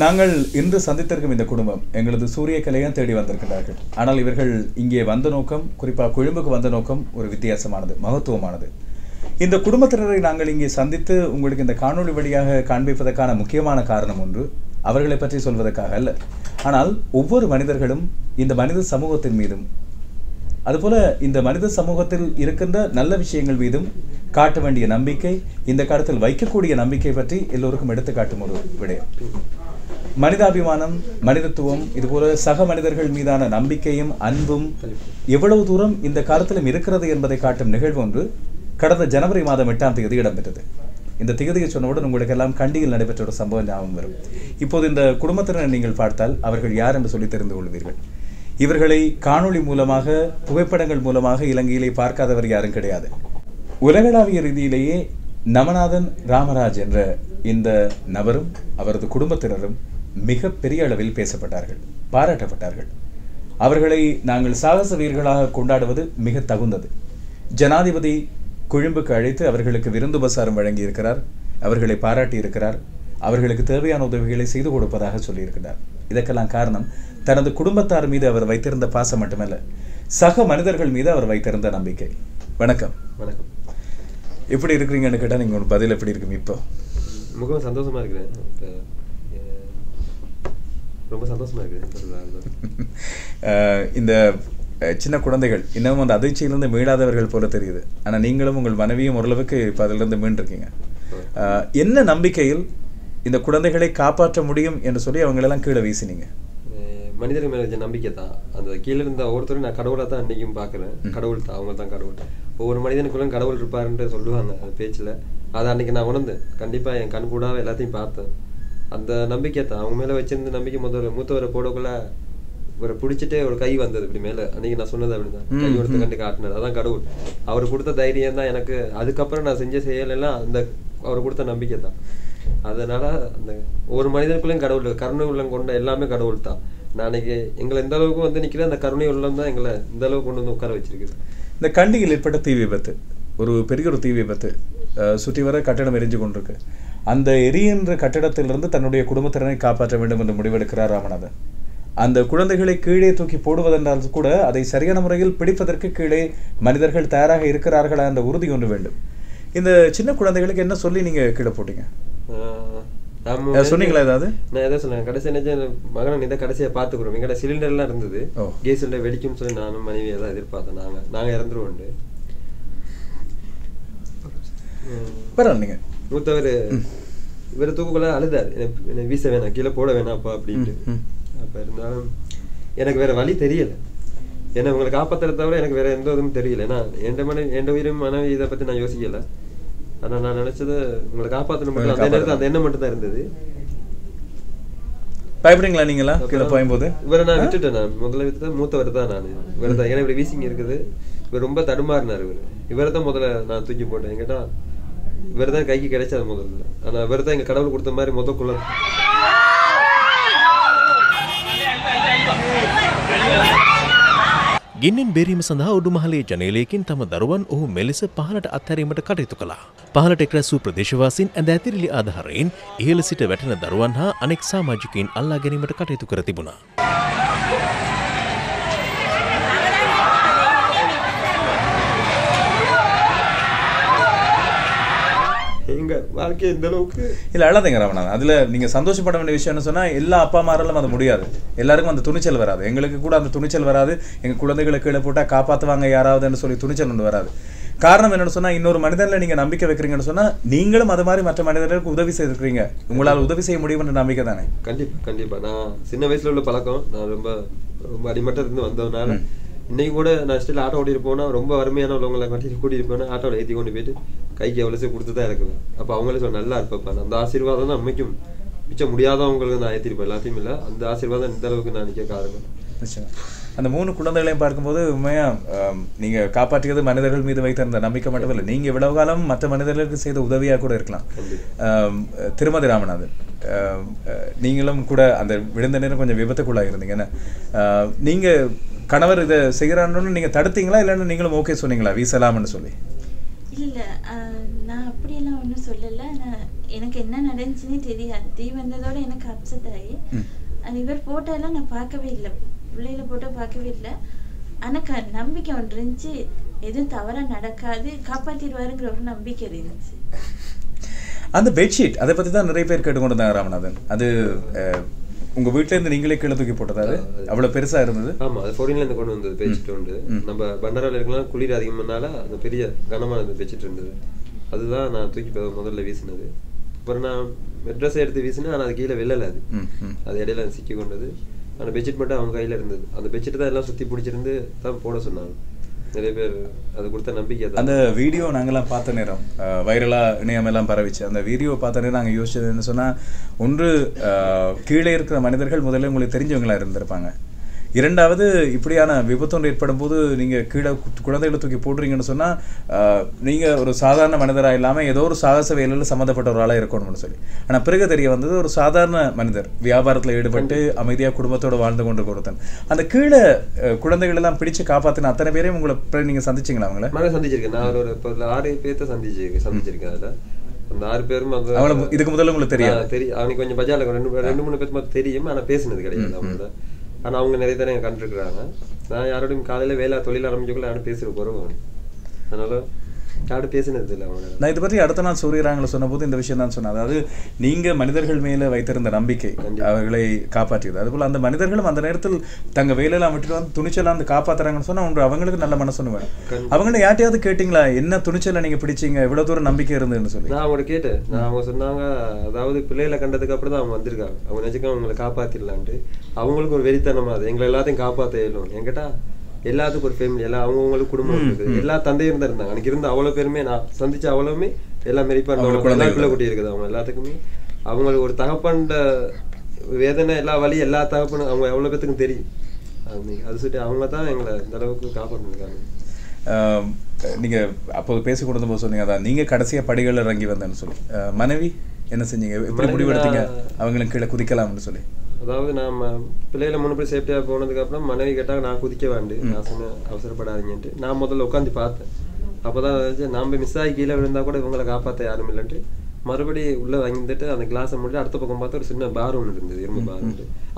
நாங்கள் இன்று சந்தித்திருக்கும் இந்த குடும்பம் எங்களது சூரிய கலையம் தேடி வந்திருக்கிறார்கள் ஆனால் இவர்கள் இங்கே வந்த நோக்கம் குறிப்பாக கொழும்புக்கு வந்த நோக்கம் ஒரு வித்தியாசமானது மகத்துவமானது. இந்த குடும்பத்தினரை நாங்கள் இங்கே சந்தித்து உங்களுக்கு இந்த காணொளி வழியாக காண்பிப்பதற்கான முக்கியமான காரணம் ஒன்று அவர்களை பற்றி சொல்வதற்காக அல்ல. ஆனால் ஒவ்வொரு மனிதர்களும் இந்த மனித சமூகத்தின் மீதும் அதுபோல இந்த மனித சமூகத்தில் இருக்கின்ற நல்ல விஷயங்கள் மீதும் காட்ட வேண்டிய நம்பிக்கை இந்த காலத்தில் வைக்கக்கூடிய நம்பிக்கை பற்றி எல்லோருக்கும் எடுத்துக்காட்டும் ஒரு விடயம். மனிதாபிமானம் மனிதத்துவம் இதுபோல சக மனிதர்கள் மீதான நம்பிக்கையும் அன்பும் எவ்வளவு தூரம் இந்த காலத்திலும் இருக்கிறது என்பதை காட்டும் நிகழ்வு ஒன்று கடந்த ஜனவரி மாதம் எட்டாம் தேதி இடம்பெற்றது. இந்த திகதியை சொன்னவுடன் உங்களுக்கு எல்லாம் கண்டியில் நடைபெற்ற ஒரு சம்பவம் ஞாபகம் வரும். இப்போது இந்த குடும்பத்தினர் நீங்கள் பார்த்தால் அவர்கள் யார் என்று சொல்லி தெரிந்து கொள்வீர்கள். இவர்களை காணொளி மூலமாக புகைப்படங்கள் மூலமாக இலங்கையிலே பார்க்காதவர் யாரும் கிடையாது. உலகளாவிய ரீதியிலேயே நமநாதன் ராமராஜ் என்ற இந்த நபரும் அவரது குடும்பத்தினரும் மிக பெரிய அளவில் பேசப்பட்டார்கள் பாராட்டப்பட்டார்கள். அவர்களை நாங்கள் சாகச வீரர்களாக கொண்டாடுவது மிக தகுந்தது. ஜனாதிபதி கொழும்புக்கு அழைத்து அவர்களுக்கு விருந்து உபசாரம் வழங்கியிருக்கிறார் அவர்களை பாராட்டி இருக்கிறார் அவர்களுக்கு தேவையான உதவிகளை செய்து கொடுப்பதாக சொல்லியிருக்கிறார். இதற்கெல்லாம் காரணம் தனது குடும்பத்தார் மீது அவர் வைத்திருந்த பாசம் மட்டுமல்ல சக மனிதர்கள் மீது அவர் வைத்திருந்த நம்பிக்கை. வணக்கம். வணக்கம். எப்படி இருக்கிறீங்கன்னு கேட்டால் நீங்கள் ஒரு பதில் எப்படி இருக்கும் இப்போ? முகம் சந்தோஷமா இருக்கிறேன். ரொம்ப சந்தோஷமா அஹ் இந்த சின்ன குழந்தைகள் இன்னமும் அந்த அதிர்ச்சியிலிருந்து மீளாதவர்கள் போல தெரியுது. ஆனால் நீங்களும் உங்கள் மனைவியும் ஓரளவுக்கு இப்போ அதிலிருந்து மீண்டிருக்கீங்க. என்ன நம்பிக்கையில் இந்த குழந்தைகளை காப்பாற்ற முடியும் என்று சொல்லி அவங்களெல்லாம் கீழே வீசினீங்க? மனிதர்கள் மேல நம்பிக்கை தான். அந்த கீழே இருந்த ஒவ்வொருத்தரும் நான் கடவுளை தான் அன்னைக்கும் பார்க்குறேன். கடவுள் தான் அவங்க தான் கடவுள். ஒவ்வொரு மனிதனுக்குள்ளும் கடவுள் இருப்பாருன்ட்டு சொல்லுவாங்க அந்த பேச்சில். அதை அன்னைக்கு நான் உணர்ந்தேன். கண்டிப்பா என் கண் கூடாக எல்லாத்தையும் பார்த்தேன். அந்த நம்பிக்கை தான். அவங்க மேல வச்சிருந்த நம்பிக்கை முதல்ல மூத்தவரை போடக்குள்ள இவரை பிடிச்சிட்டு ஒரு கை வந்தது இப்படி மேல. அன்னைக்கு நான் சொன்னது அப்படிதான். கை கொடுத்து கண்டு காட்டினது. அதான் கடவுள். அவர் கொடுத்த தைரியம் தான் எனக்கு. அதுக்கப்புறம் நான் செஞ்ச செயலெல்லாம் அந்த அவர் கொடுத்த நம்பிக்கை தான். அதனால அந்த ஒரு மனிதனுக்குள்ளேயும் கடவுள். கருணை உள்ளம் கொண்ட எல்லாமே கடவுள் தான். நான் அன்னைக்கு எங்களை இந்த அளவுக்கு வந்து நிக்கிறேன். அந்த கருணை உள்ளம் தான் எங்களை இந்த அளவுக்கு கொண்டு வந்து உட்கார வச்சிருக்குது. இந்த கண்டியில் ஏற்பட்ட தீ விபத்து. ஒரு பெரிய ஒரு தீ விபத்து. சுற்றி வர கட்டடம் எரிஞ்சு கொண்டிருக்கு. அந்த எரிகின்ற கட்டடத்திலிருந்து தன்னுடைய குடும்பத்தினரை காப்பாற்ற வேண்டும் என்று முடிவெடுக்கிறார் ராமநாதன். அந்த குழந்தைகளை கீழே தூக்கி போடுவதென்றால் கூட அதை சரியான முறையில் பிடிப்பதற்கு கீழே மனிதர்கள் தயாராக இருக்கிறார்களா என்ற உறுதி ஒன்று வேண்டும். இந்த சின்ன குழந்தைகளுக்கு என்ன சொல்லி நீங்க கீழே போட்டீங்க? ஏதாவது சொன்னீங்களா ஏதாவது? நான் எதை சொன்னேன். கடைசி என்ன மகனை இதை கடைசியா பாத்துக்கிறோம் எங்கட சிலிண்டர் எல்லாம் இருந்தது. கேஸ் சிலிண்டர் வெடிக்கும்னு சொல்லி நானும் மனைவி தான் எதிர்பார்த்தேன் நாங்க நாங்க இறந்துருவோம் பரவாயில்ல நீங்க மூத்தவர் இவரை தூக்குள்ள அழுதாரு. என்னை வீச வேணாம் கீழே போட வேணாம்ப்பா அப்படின்ட்டு. அப்ப இருந்தாலும் எனக்கு வேற வழி தெரியல. ஏன்னா உங்களை காப்பாத்துறத தவிர எனக்கு வேற எந்த இதுவும் தெரியல. ஏன்னா என் மனைவி என் உயிரும் மனைவி இதை பத்தி நான் யோசிக்கல. ஆனா நான் நினைச்சது உங்களை காப்பாத்தணும் மட்டும் அந்த நேரத்துல அந்த எண்ணம் மட்டும் தான் இருந்தது. பயப்படுறீங்களா நீங்களா? கீழே போயும்போது? இவரை நான் விட்டுட்டேன் நான். முதல்ல விட்டு மூத்தவர் தான் நான். இவர் தான் ஏன்னா இவர் வீசிங் இருக்குது. இவர் ரொம்ப தடுமாறினார் இவர். இவரை தான் முதல்ல நான் தூக்கி போட்டேன். என்கிட்ட இவர் தான் கைக்கு கிடைச்சது முதல்ல ஆனா இவர் தான் எங்க கடவுள் கொடுத்த மாதிரி முத குலம் ගින්නෙන් බේරීම සඳහා උඩුමහලේ ජනේලයකින් තම දරුවන් ඔහු මෙලෙස පහලට අත්හැරීමට කටයුතු කළා. පහලට එක්රැස් වූ ප්‍රදේශවාසින් ඇඳ ඇතිරිලි ආධාරයෙන් ඉහළ සිට වැටෙන දරුවන් හා අනෙක් සාමාජිකයින් අල්ලා ගැනීමට කටයුතු කර තිබුණා. எங்க வாழ்க்கை இந்த அளவுக்கு இல்ல அழாதீங்க ராமநாதன் அதுல நீங்க சந்தோஷப்பட வேண்டிய விஷயம்னு சொன்னா எல்லா அப்பா அம்மாராலும் அது முடியாது. எல்லாருக்கும் அந்த துணிச்சல் வராது. எங்களுக்கு கூட அந்த துணிச்சல் வராது. எங்க குழந்தைகளை கீழே போட்டா காப்பாத்துவாங்க யாராவதுன்னு சொல்லி துணிச்சல் ஒன்று வராது. காரணம் என்னன்னு சொன்னா இன்னொரு மனிதன்ல நீங்க நம்பிக்கை வைக்கிறீங்கன்னு சொன்னா நீங்களும் அது மாதிரி மற்ற மனிதர்களுக்கு உதவி செய்திருக்கிறீங்க. உங்களால் உதவி செய்ய முடியும்ன்ற நம்பிக்கை தானே? கண்டிப்பா கண்டிப்பா. நான் சின்ன வயசுல உள்ள பழக்கம். நான் ரொம்ப ரொம்ப அடிமட்டத்துல இருந்து வந்ததுனால இன்னைக்கு கூட நான் ஸ்டில் ஆட்டோ ஓட்டிட்டு போனா ரொம்ப வறுமையான உள்ளவங்களை கட்டிட்டு கூட்டிட்டு போனா ஆட்டோவில் ஏத்தி கொண்டு போயிட்டு கைக்கு எவ்வளவு கொடுத்து தான் இருக்குவேன் அப்ப அவங்களே சொல்ல நல்லா இருப்பப்பா அந்த ஆசீர்வாதம் தான் அம்மைக்கும் மிச்சம் முடியாதவங்களுக்கு நான் ஏத்திருப்பேன் எல்லாத்தையும் இல்ல அந்த ஆசீர்வாதம் இந்த அளவுக்கு நான் நிக்க காரணம். அந்த மூணு குழந்தைகளையும் பார்க்கும்போது உண்மையா ஆம், நீங்க காப்பாற்றியது மனிதர்கள் மீது வைத்த அந்த நம்பிக்கை மட்டும் இல்லை நீங்க இவ்வளவு காலம் மற்ற மனிதர்களுக்கு செய்த உதவியா கூட இருக்கலாம். திருமதி ராமநாதன் நீங்களும் கூட அந்த விழுந்த நேரம் கொஞ்சம் விபத்துக்குள்ளாக இருந்தீங்க என்ன? ஆஹ், நீங்க கணவர் இதை செய்கிறான்னு நீங்க தடுத்தீங்களா? இல்லைன்னு நீங்களும் ஓகே சொன்னீங்களா? வீசலாம்னு சொல்லி. இல்ல நான் அப்படியெல்லாம் ஒன்றும் சொல்லல. நான் எனக்கு என்ன நடந்துச்சுன்னே தெரியாது. தீ வந்ததோட எனக்கு அப்செட் ஆகி. அது இவர் போட்டோலாம் நான் பார்க்கவே இல்லை. பிள்ளையில போட்டோ பார்க்கவே இல்லை. ஆனால் க நம்பிக்கை ஒன்று இருந்துச்சு. எதுவும் தவறாக நடக்காது. காப்பாற்றிடுவாருங்கிற ஒரு நம்பிக்கை இருந்துச்சு. அந்த பெட்ஷீட் அதை பத்தி தான் நிறைய பேர் கேட்டுக்கொண்டு இருந்தாங்க ராமநாதன். அது உங்க வீட்ல இருந்து நீங்களே கீழே தூக்கி போட்டதா அது? அவ்வளவு பெருசா இருந்தது. ஆமா அது ஃபாரின்ல இருந்து கொண்டு வந்தது பேச்சுட்டு உண்டு. நம்ம பண்டாராவில் இருக்கலாம் குளிர் அதிகமானால அந்த பெரிய கனமான அந்த பெட்ஷீட் இருந்தது. அதுதான் நான் தூக்கி முதல்ல வீசினது. அப்புறம் நான் மெட்ரஸை எடுத்து வீசினேன் ஆனால் அது கீழே வெள்ளல அது. அது இடையில சிக்கி கொண்டது. அந்த பெட்ஷீட் மட்டும் அவங்க கையில இருந்தது. அந்த பெட்ஷீட் தான் எல்லாம் சுத்தி பிடிச்சிருந்து தான் போட சொன்னாங்க. நிறைய பேர் அது கொடுத்த நம்பிக்கை அந்த வீடியோ நாங்கெல்லாம் பார்த்த நேரம் வைரலாக இணையமெல்லாம் பரவிச்சு. அந்த வீடியோ பார்த்த நேரம் நாங்கள் யோசிச்சது என்ன சொன்னால் ஒன்று கீழே இருக்கிற மனிதர்கள் முதல்ல உங்களுக்கு தெரிஞ்சவங்களா இருந்திருப்பாங்க. இரண்டாவது இப்படியான விபத்து ஒன்று ஏற்படும் போது நீங்கள் கீழே குழந்தைகளை தூக்கி போடுறீங்கன்னு சொன்னால் நீங்கள் ஒரு சாதாரண மனிதராக இல்லாமல் ஏதோ ஒரு சாகச வேலையில் சம்மந்தப்பட்ட ஒரு ஆளாக இருக்கணும்னு சொல்லி. ஆனால் பிறகு தெரிய வந்தது ஒரு சாதாரண மனிதர். வியாபாரத்தில் ஈடுபட்டு அமைதியாக குடும்பத்தோடு வாழ்ந்து கொண்டு கொடுத்தன் அந்த கீழே குழந்தைகள் எல்லாம் பிடிச்சு காப்பாற்றின அத்தனை பேரையும் உங்களை நீங்கள் சந்திச்சிங்களா அவங்கள? நான் சந்திச்சிருக்கேன். நான் ஒரு இப்போ ஆறு பேர்த்த சந்திச்சிருக்கேன் சந்திச்சிருக்கேன் அதுல. அந்த ஆறு பேரும் அந்த இதுக்கு முதல்ல உங்களுக்கு தெரியாது? ஆ, தெரியும் அவனுக்கு கொஞ்சம் பஜார்ல ரெண்டு ரெண்டு மூணு பேர் தெரியும் ஆனா பேசுனது கிடையாது அவங்கள ஆனால் அவங்க நிறைய தடவை கண்டுருக்குறாங்க. நான் யாரோடையும் காலையில் வேலை தொழில் ஆரம்பிக்கக்குள்ள யாரும் பேசிட்டு போகிறோம் அதனால யாரும் பேசினது இல்லை அவங்க நான் இதை பற்றி அடுத்த நாள் சூரியராங்களை சொன்னபோது இந்த விஷயம் தான் சொன்னேன் அதாவது நீங்க மனிதர்கள் மேல வைத்திருந்த நம்பிக்கை அவர்களை காப்பாற்றியது. அதுபோல அந்த மனிதர்களும் அந்த நேரத்தில் தங்க வேலையெல்லாம் விட்டுட்டு வந்து துணிச்சலாம் வந்து காப்பாத்துறாங்கன்னு சொன்னா ஒன்று அவங்களுக்கு நல்ல மனசு வேணும் அவங்கள யார்ட்டையாவது கேட்டீங்களா? என்ன துணிச்சலை நீங்க பிடிச்சீங்க? இவ்வளவு தூரம் நம்பிக்கை இருந்ததுன்னு சொல்லி. நான் அவங்கள்ட்ட கேட்டேன். நான் அவங்க சொன்னாங்க அதாவது பிள்ளைகளை கண்டதுக்கு அப்புறம் தான் அவங்க வந்திருக்காங்க. அவங்க நினைச்சுக்க அவங்களை காப்பாத்திடலான்ட்டு. அவங்களுக்கு ஒரு வெறித்தனமா அது. எங்களை எல்லாத்தையும் காப்பாற்ற இயலும். என்கிட்ட எல்லாத்துக்கும் ஒரு ஃபேமிலி எல்லாம் அவங்கவுங்களுக்கு குடும்பம் இருக்குது. எல்லா தந்தையும் தான் இருந்தாங்க. அன்னைக்கு இருந்த அவ்வளோ பேருமே நான் சந்திச்ச அவ்வளவுமே எல்லாம் மெரிப்பா பிள்ளை குட்டி இருக்குது. அவங்க எல்லாத்துக்குமே அவங்களுக்கு ஒரு தகப்பண்ட வேதனை எல்லா வலி எல்லா தகப்பனும் அவங்க எவ்வளோ பேத்துக்கும் தெரியும். அது சொல்லிட்டு அவங்க தான் எங்களை இந்த அளவுக்கு காப்பாற்றிருக்காங்க. நீங்க அப்போது பேசி கொண்டு போது சொன்னீங்க அதான் நீங்க கடைசியா படிகள் இறங்கி வந்தேன்னு சொல்லி. மனைவி என்ன செஞ்சீங்க? எப்படி முடிவெடுத்தீங்க அவங்களும் கீழே குதிக்கலாம்னு சொல்லி. அதாவது நாம பிள்ளைகளை முன்னு போய் சேஃப்டியாக போனதுக்கு அப்புறம் மனைவி கேட்டாங்க நான் குதிக்க வேண்டு நான் சொன்னேன் அவசரப்படாதீங்கன்ட்டு. நான் முதல்ல உட்காந்து பார்த்தேன். அப்பதான் நாம மிஸ் ஆகி கீழே விழுந்தா கூட இவங்களை காப்பாற்ற யாரும் இல்லைன்ட்டு மறுபடி உள்ள வந்துட்டு அந்த கிளாஸை முடிட்டு அடுத்த பக்கம் பார்த்தா ஒரு சின்ன பார் ஒன்று இருந்தது இரும்பு பார்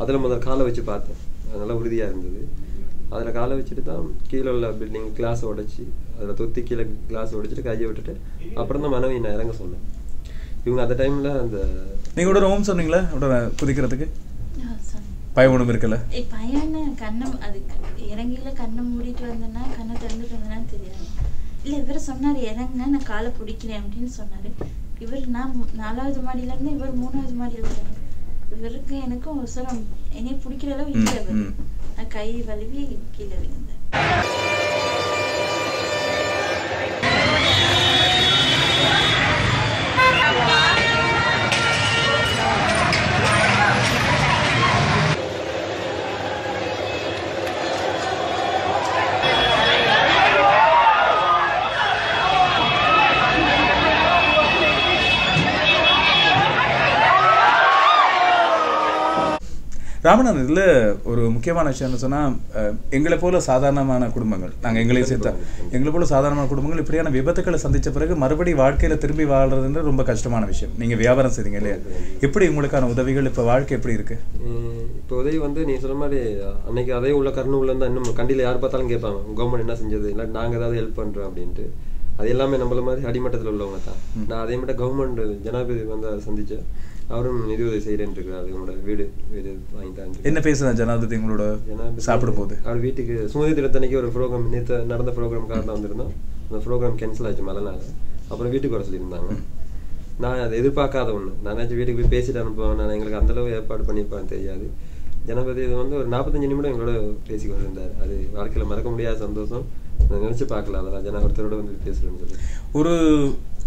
அதில் முதல்ல காலை வச்சு பார்த்தேன். அது நல்லா உறுதியா இருந்தது. அதில் காலை வச்சுட்டு தான் கீழே உள்ள பில்டிங் கிளாஸ் உடைச்சி அதில் தொத்தி கீழே கிளாஸ் உடைச்சிட்டு கையை விட்டுட்டு அப்புறம் தான் மனைவி நான் இறங்க சொன்னேன். இவங்க அந்த டைம்ல அந்த நீங்க உடனே ஓம் சொன்னீங்களா? குதிக்கிறதுக்கு? பயம் ஒன்றும் இருக்கல? ஏய், பையனை கண்ணை அது இறங்கில கண்ணை மூடிட்டு வந்தேன்னா கண்ணை திறந்துட்டு வந்தேன்னா தெரியாது. இல்ல இவர் சொன்னாரு இறங்குங்க நான் காலை பிடிக்கிறேன் அப்படின்னு சொன்னாரு. இவர் நான் நாலாவது மாடியில இருந்து இவர் மூணாவது மாடியில இருந்தாரு இவருக்கு எனக்கும் அவசரம் என்னைய பிடிக்கிற அளவு இல்லை இவர். நான் கை வலிவி கீழே விழுந்தேன். ராமநாதன் இதுல ஒரு முக்கியமான விஷயம் என்ன சொன்னா அஹ், எங்களை போல சாதாரணமான குடும்பங்கள். நாங்க எங்களையும் சேர்த்தா எங்களை போல சாதாரணமான குடும்பங்கள் இப்படியான விபத்துக்களை சந்திச்ச பிறகு மறுபடி வாழ்க்கையில திரும்பி வாழ்றதுன்றது ரொம்ப கஷ்டமான விஷயம். நீங்க வியாபாரம் செய்றீங்க இல்லையா? எப்படி உங்களுக்கான உதவிகள் இப்ப வாழ்க்கை எப்படி இருக்கு? உம் இப்போ உதவி வந்து நீ சொன்ன மாதிரி அன்னைக்கு அதே உள்ள கருணை உள்ள இருந்தா இன்னும் கண்டியில் யார் பார்த்தாலும் கேட்பாங்க. கவர்மெண்ட் என்ன செஞ்சது? இல்லை நாங்க ஏதாவது ஹெல்ப் பண்றோம் அப்படின்ட்டு. அது எல்லாமே நம்மள மாதிரி அடிமட்டத்தில் உள்ளவங்க தான். நான் அதே மட்டும் கவர்மெண்ட் ஜனாதிபதி வந்து அதை சந்திச்சேன். அவரும் நிதி உதவி செய்கிறேன்னு இருக்கிறார் இவங்களோட வீடு வீடு வாங்கி தான் என்ன பேசுறேன் ஜனாதிபதி உங்களோட சாப்பிடும் போது அவர் வீட்டுக்கு சுதந்திர தினத்தன்னைக்கு ஒரு ப்ரோக்ராம் நேற்று நடந்த ப்ரோக்ராம்காக தான் வந்திருந்தோம். அந்த ப்ரோக்ராம் கேன்சல் ஆச்சு மழைனால அப்புறம் வீட்டுக்கு வர சொல்லியிருந்தாங்க. நான் அதை எதிர்பார்க்காத ஒன்று நான் வீட்டுக்கு போய் பேசிட்டு அனுப்புவேன். நான் எங்களுக்கு அந்தளவு ஏற்பாடு பண்ணியிருப்பான்னு தெரியாது. ஜனபதி இது வந்து ஒரு நாற்பத்தஞ்சு நிமிடம் எங்களோட பேசி கொண்டிருந்தார். அது வாழ்க்கையில் மறக்க முடியாத சந்தோஷம். நான் நினச்சி பார்க்கல. அதெல்லாம் ஜன ஒருத்தரோட வந்து பேசுகிறேன்னு சொல்லி. ஒரு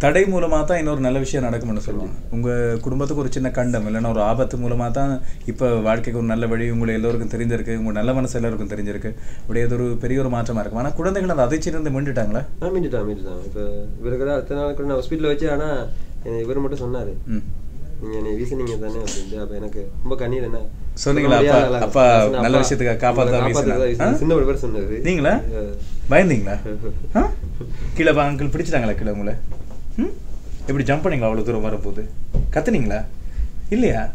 தடை மூலமா தான் இன்னொரு நல்ல விஷயம் நடக்கும்னு சொல்லுவாங்க. உங்க குடும்பத்துக்கு ஒரு சின்ன கண்டம் இல்லைன்னா ஒரு ஆபத்து மூலமா தான் இப்ப வாழ்க்கைக்கு ஒரு நல்ல வழி உங்களை எல்லோருக்கும் தெரிஞ்சிருக்கு உங்க நல்ல மனசு எல்லாருக்கும் தெரிஞ்சிருக்கு. அப்படியே அது ஒரு பெரிய ஒரு மாற்றமா இருக்கும். ஆனா குழந்தைகள் அந்த அதிர்ச்சியிலிருந்து மீண்டுட்டாங்களா மீண்டுட்டான் மீண்டுட்டான் இப்போ இவருக்கு அடுத்த நாள் கூட நான் ஹாஸ்பிட்டலில் வச்சு ஆனால் இவர் மட்டும் சொன்னார். ம். நீங்க என்னை வீசுனீங்க தானே அப்படின்ட்டு. அப்ப எனக்கு ரொம்ப கண்ணீர் என்ன? சொன்னீங்களா? அப்பா- நல்ல காப்பாத்த உங்களை? சின்ன ஒரு பேர் சொன்னது நீங்களா? பயந்தீங்களா? கீழே அங்கிள் பிடிச்சிட்டாங்களா கீழே உங்களை? ம்? எப்படி ஜம்ப் பண்ணீங்களா அவ்வளவு தூரம் வரும்போது? கத்துனீங்களா? இல்லையா?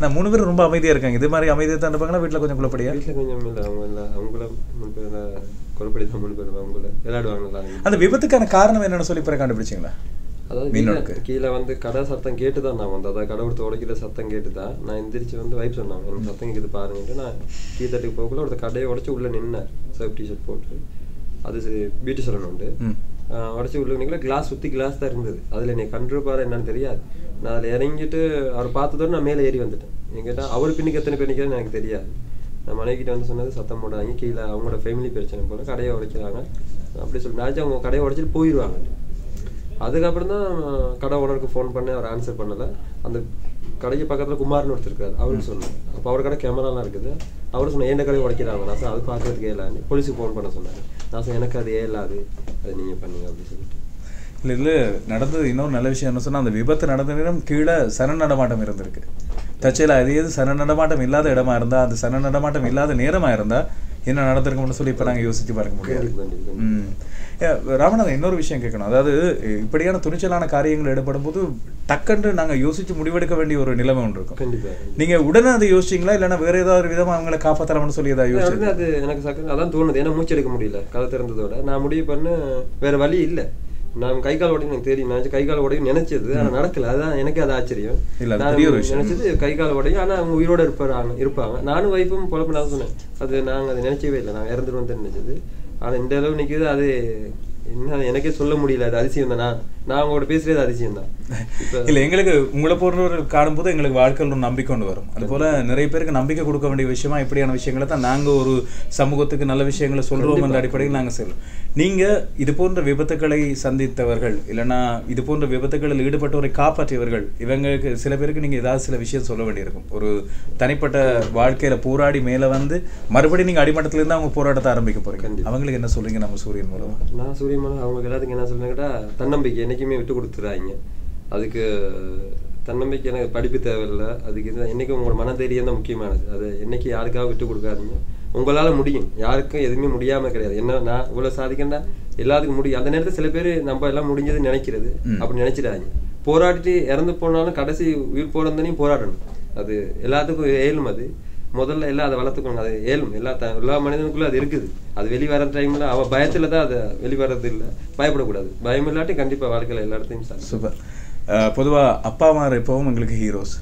நான் மூணு பேரும் ரொம்ப அமைதியா இருக்காங்க. இது மாதிரி அமைதியாக தான் இருப்பாங்களா? வீட்டில் கொஞ்சம் குழப்படியா? வீட்டில் கொஞ்சம் இல்லை. அவங்க இல்லை. அவங்கள மூணு பேர் குழப்படி தான் மூணு பேர் அவங்கள விளையாடுவாங்களா? அந்த விபத்துக்கான காரணம் என்னன்னு சொல்லி பிறகு கண்டுபிடிச்சிங்களா? அதாவது. கீழே- கீழே வந்து கடை சத்தம் கேட்டு தான் நான் வந்து அதாவது கடை கொடுத்து உடைக்கிற சத்தம் கேட்டு தான் நான் எந்திரிச்சு வந்து வைப் சொன்னாங்க எனக்கு சத்தம் கேட்குது பாருங்கன்ட்டு நான் கீழ்த்தட்டுக்கு போகக்குள்ள ஒருத்தர் கடையை உடச்சி உள்ள நின்னேன் சர்ஃப் டிஷர்ட் போட்டு. அது பியூட்டி சலூன் உண்டு. உடச்சி உள்ள நிற்கல கிளாஸ் சுற்றி கிளாஸ் தான் இருந்தது. அதில் என்னை கண்டு பாரு என்னன்னு தெரியாது. நான் அதில் இறங்கிட்டு அவர் பார்த்ததோட நான் மேலே ஏறி வந்துட்டேன். என்கிட்ட அவர் பின்னுக்கு எத்தனை பேர் நிற்கிறேன்னு எனக்கு தெரியாது. நான் மனைவிக்கிட்ட வந்து சொன்னது சத்தம் போடாங்க கீழே அவங்களோட ஃபேமிலி பிரச்சனை போல கடையை உடைக்கிறாங்க. அப்படி சொல்லி நான் அவங்க கடையை உடைச்சிட்டு போயிடுவாங்க அதுக்கப்புறம் தான் கடை ஓனருக்கு ஃபோன் பண்ணேன் அவர் ஆன்சர் பண்ணலை. அந்த கடைக்கு பக்கத்தில் குமார்னு ஒருத்தர் இருக்காரு அவருக்கு சொன்னேன் அப்போ அவர் கடை கேமராலாம் இருக்குது. அவர் சொன்னேன் எந்த கடையை உடைக்கிறாங்க? நான் சார் அது பார்க்கறதுக்கு ஏலான்னு போலீஸுக்கு ஃபோன் பண்ண சொன்னார். நான் எனக்கு அது ஏலாது அது நீங்கள் பண்ணுங்க அப்படின்னு சொல்லிட்டு. இல்லை இல்லை நடந்தது இன்னொரு நல்ல விஷயம் என்ன சொன்னால் அந்த விபத்து நடந்த நேரம் கீழே சன நடமாட்டம் இருந்திருக்கு. தச்சையில் அது எது சன நடமாட்டம் இல்லாத இடமா இருந்தால் அந்த சன நடமாட்டம் இல்லாத நேரமா இருந்தா என்ன நடந்திருக்கும்னு சொல்லி இப்போ நாங்கள் யோசிச்சு பார்க்க முடியாது ராமநாதன் இன்னொரு விஷயம் கேட்கணும். அதாவது இப்படியான துணிச்சலான காரியங்கள் ஈடுபடும் போது டக்குன்னு நாங்கள் யோசிச்சு முடிவெடுக்க வேண்டிய ஒரு நிலைமை ஒன்று இருக்கும். கண்டிப்பா நீங்க உடனே அதை யோசிச்சீங்களா? இல்லைன்னா வேற ஏதாவது ஒரு விதமா அவங்களை காப்பாத்தலாம்னு சொல்லி ஏதாவது யோசிச்சு அது எனக்கு சக்கர அதான் தோணுது. ஏன்னா மூச்சு எடுக்க முடியல. கதை திறந்ததோட. நான் முடிவு பண்ண வேற வழி இல்லை. நான் கை கால் உடையும் எனக்கு தெரியும். நான் கை கால் உடையும் நினைச்சது ஆனா நடக்கல. அதான் எனக்கு அது ஆச்சரியம். நினைச்சது கை கால் உடையும் ஆனா அவங்க உயிரோட இருப்பாங்க இருப்பாங்க. நானும் வைஃபும் பொழப்பு நான் சொன்னேன். அது நாங்க அதை நினைச்சவே இல்லை. நான் இறந்துருவோம் நினைச்சது. ஆனா இந்த அளவு நிக்குது அது என்ன எனக்கே சொல்ல முடியல அது அதிசயம் தான்? நான் அவங்களோட பேசுறது அதிசயம் தான். இல்ல எங்களுக்கு உங்களை போன்றவர்கள் காணும்போது எங்களுக்கு வாழ்க்கையில் ஒரு நம்பிக்கை கொண்டு வரும். அது போல நிறைய பேருக்கு நம்பிக்கை கொடுக்க வேண்டிய விஷயமா இப்படியான விஷயங்களை தான் நாங்க ஒரு சமூகத்துக்கு நல்ல விஷயங்களை சொல்றோம் என்ற அடிப்படையில் நாங்க செய்யறோம் நீங்க இது போன்ற விபத்துக்களை சந்தித்தவர்கள் இல்லைன்னா இது போன்ற விபத்துகளில் ஈடுபட்டவரை காப்பாற்றியவர்கள் இவங்களுக்கு சில பேருக்கு நீங்க ஏதாவது சில விஷயம் சொல்ல வேண்டியிருக்கும். ஒரு தனிப்பட்ட வாழ்க்கையில போராடி மேல வந்து மறுபடியும் நீங்க அடிமட்டத்துல இருந்து அவங்க போராட்டத்தை ஆரம்பிக்க போறீங்க. கண்டிப்பா. அவங்களுக்கு என்ன சொல்றீங்க நம்ம சூரியன் மூலமா? நான் சூரியமான அவங்களுக்கு எல்லாத்துக்கும் என்ன சொல்லுங்கன்னா தன்னம்பிக்கை என்னைக்குமே விட்டு கொடுத்துறாங்க அதுக்கு தன்னம்பிக்கை எனக்கு படிப்பு தேவையில்லை. அதுக்கு இது என்னைக்கும் உங்களோட மனதைரியம் தான் முக்கியமானது. அது என்னைக்கு யாருக்காக விட்டு கொடுக்காதீங்க. உங்களால முடியும். யாருக்கும் எதுவுமே முடியாம கிடையாது. என்ன நான் இவ்வளவு சாதிக்கண்டா எல்லாத்துக்கும் முடியும். அந்த நேரத்தில் சில பேர் நம்ம எல்லாம் முடிஞ்சதுன்னு நினைக்கிறது. ம். அப்படி நினைச்சிடாங்க போராடிட்டு இறந்து போனாலும் கடைசி உயிர் போறந்தனையும் போராடணும். அது எல்லாத்துக்கும் ஏழும் அது. முதல்ல எல்லாம் அதை வளர்த்துக்கணும் அது ஏழும் எல்லா த எல்லா மனிதனுக்குள்ள அது இருக்குது. அது வெளி வர டைம்ல அவன் பயத்துல தான் அது வெளி வர்றது இல்லை. பயப்படக்கூடாது. பயம் இல்லாட்டி கண்டிப்பா வாழ்க்கையில எல்லா இடத்தையும். சூப்பர். அஹ் பொதுவா அப்பா அம்மா எப்பவும் எங்களுக்கு ஹீரோஸ்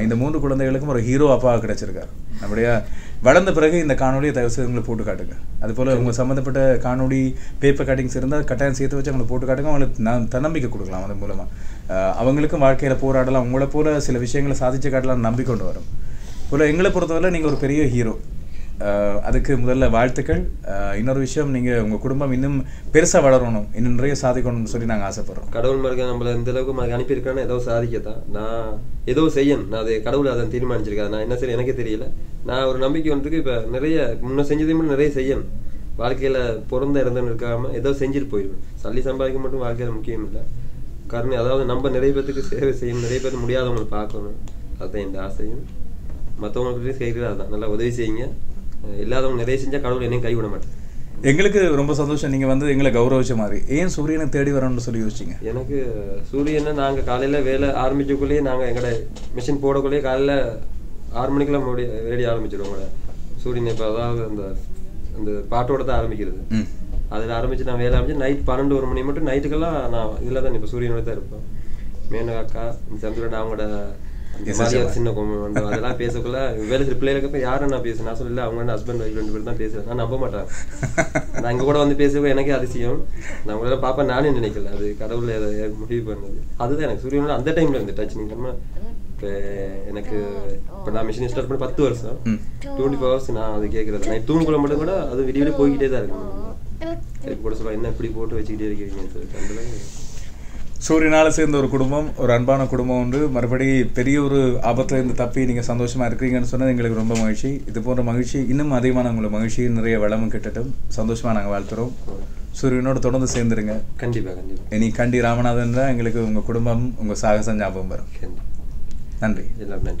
இந்த மூன்று குழந்தைகளுக்கும் ஒரு ஹீரோ அப்பாவாக கிடைச்சிருக்காரு. நம்முடைய வளர்ந்த பிறகு இந்த காணொலியை தயவு செய்து உங்களுக்கு போட்டு காட்டுங்க. அது போல உங்க சம்மந்தப்பட்ட காணொளி பேப்பர் கட்டிங்ஸ் இருந்தால் கட்டாயம் சேர்த்து வச்சு அவங்களுக்கு போட்டு காட்டுங்க. அவங்களுக்கு நான் தன்னம்பிக்கை கொடுக்கலாம் அதன் மூலமா. அஹ் அவங்களுக்கும் வாழ்க்கையில போராடலாம். உங்களை போல சில விஷயங்களை சாதிச்சு காட்டலாம் நம்பி கொண்டு வரும். இப்போ எங்களை பொறுத்தவரை நீங்கள் ஒரு பெரிய ஹீரோ அதுக்கு முதல்ல வாழ்த்துக்கள். இன்னொரு விஷயம் நீங்கள் உங்கள் குடும்பம் இன்னும் பெருசாக வளரணும். இன்னும் நிறைய சாதிக்கணும்னு சொல்லி நாங்கள் ஆசைப்படுறோம். கடவுள் மருக நம்மளை இந்த அளவுக்கு மருக அனுப்பியிருக்கான்னு ஏதோ சாதிக்கத்தான். நான் ஏதோ செய்யணும். நான் அது கடவுள் அதை தீர்மானிச்சிருக்காரு. நான் என்ன செய்ய எனக்கே தெரியல. நான் ஒரு நம்பிக்கை வந்ததுக்கு இப்போ நிறைய முன்ன செஞ்சதையும் நிறைய செய்யணும். வாழ்க்கையில் பிறந்த இறந்துன்னு இருக்காமல் ஏதோ செஞ்சுட்டு போயிடுவேன். சல்லி சம்பாதிக்க மட்டும் வாழ்க்கையில் முக்கியம் இல்லை. கருணை அதாவது நம்ம நிறைய பேர்த்துக்கு சேவை செய்யணும். நிறைய பேர் முடியாதவங்களை பார்க்கணும். அதுதான் என் ஆசையும். மற்றவங்களுக்கு செய்கிறது அதுதான் நல்லா உதவி செய்யுங்க. இல்லாதவங்க நிறைய செஞ்சா கடவுள் என்னையும் கைவிட மாட்டேன் எங்களுக்கு ரொம்ப சந்தோஷம். நீங்க வந்து எங்களை கௌரவிச்ச மாதிரி. ஏன் சூரியனை தேடி வரணும்னு சொல்லி யோசிச்சீங்க? எனக்கு சூரியனை நாங்க காலையில வேலை ஆரம்பிக்கக்குள்ளேயே நாங்க எங்கட மிஷின் போடக்குள்ளேயே காலையில ஆறு மணிக்கெல்லாம் முடி வேடி ஆரம்பிச்சிடுவோம் உங்களோட சூரியன் இப்போ அதாவது அந்த அந்த பாட்டோட தான் ஆரம்பிக்கிறது. அதில் ஆரம்பிச்சு நான் வேலை ஆரம்பிச்சு நைட் பன்னெண்டு ஒரு மணி மட்டும் நைட்டுக்கெல்லாம் நான் இதில் தான் இப்போ சூரியனோட தான் இருப்பேன். மேனகாக்கா சந்திரன் அவங்களோட அந்த Yes, மாதிரி yes, ஒரு சின்ன வந்து அதெல்லாம் பேசக்குள்ள வேலை பிள்ளைகளுக்கு யாரும் நான் பேசுறேன் நான் சொல்லல அவங்க ஹஸ்பண்ட் ஒய்ஃப் ரெண்டு பேரும் தான் பேசுறேன் நான் நம்ப மாட்டேன். நான் இங்க கூட வந்து பேசுறது எனக்கே அதிசயம். நான் உங்களோட பாப்பா நானே நினைக்கல. அது கடவுள் முடிவு பண்ணது. அதுதான் எனக்கு. சூரியனோட அந்த டைம்ல இருந்து டச் இப்போ எனக்கு இப்போ நான் மிஷின் ஸ்டார்ட் பண்ணி பத்து வருஷம். டுவெண்ட்டி ஃபோர் ஹவர்ஸ் நான் அது கேட்கறது நான் தூங்குக்குள்ள மட்டும் கூட அது விடிய விடிய போய்கிட்டே தான் இருக்கும் இப்போ கூட சொல்லுவேன் என்ன இப்படி போட்டு வச்சுக்கிட்டே இருக்கீங்கன்னு சொல்லிட்டு. அந்த அளவுக்கு சூரியனால சேர்ந்த ஒரு குடும்பம் ஒரு அன்பான குடும்பம் உண்டு. மறுபடி பெரிய ஒரு ஆபத்துல இருந்து தப்பி நீங்க சந்தோஷமா இருக்கிறீங்கன்னு சொன்னது எங்களுக்கு ரொம்ப மகிழ்ச்சி. இது போன்ற மகிழ்ச்சி இன்னும் அதிகமான உங்களுக்கு மகிழ்ச்சி நிறைய வளமும் கிட்டட்டும். சந்தோஷமா நாங்க வாழ்த்துறோம். சூரியனோட தொடர்ந்து சேர்ந்துருங்க. கண்டிப்பா கண்டிப்பா. இனி கண்டி ராமநாதன் தான் எங்களுக்கு உங்க குடும்பம் உங்க சாகசம் ஞாபகம் வரும். நன்றி. நன்றி.